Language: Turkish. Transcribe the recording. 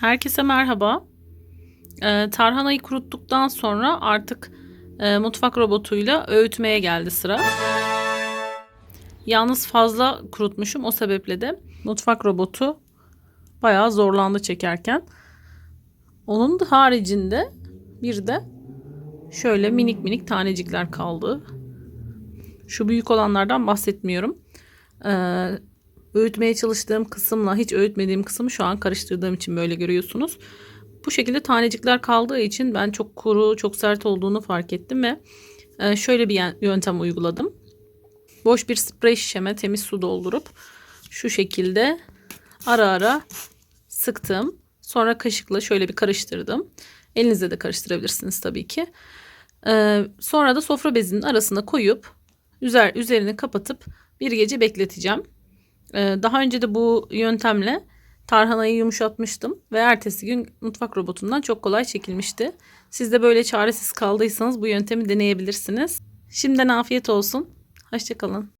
Herkese merhaba. Ee, tarhanayı kuruttuktan sonra artık e, mutfak robotuyla öğütmeye geldi sıra. Yalnız fazla kurutmuşum o sebeple de mutfak robotu bayağı zorlandı çekerken. Onun da haricinde bir de şöyle minik minik tanecikler kaldı. Şu büyük olanlardan bahsetmiyorum. Ee, öğütmeye çalıştığım kısımla hiç öğütmediğim kısmı şu an karıştırdığım için böyle görüyorsunuz. Bu şekilde tanecikler kaldığı için ben çok kuru, çok sert olduğunu fark ettim ve e, şöyle bir yöntem uyguladım. Boş bir sprey şişeme temiz su doldurup şu şekilde ara ara sıktım. Sonra kaşıkla şöyle bir karıştırdım. Elinizle de karıştırabilirsiniz tabii ki. Ee, sonra da sofra bezinin arasına koyup üzer, üzerini kapatıp bir gece bekleteceğim. Ee, daha önce de bu yöntemle tarhanayı yumuşatmıştım ve ertesi gün mutfak robotundan çok kolay çekilmişti. Siz de böyle çaresiz kaldıysanız bu yöntemi deneyebilirsiniz. Şimdiden afiyet olsun. Hoşçakalın.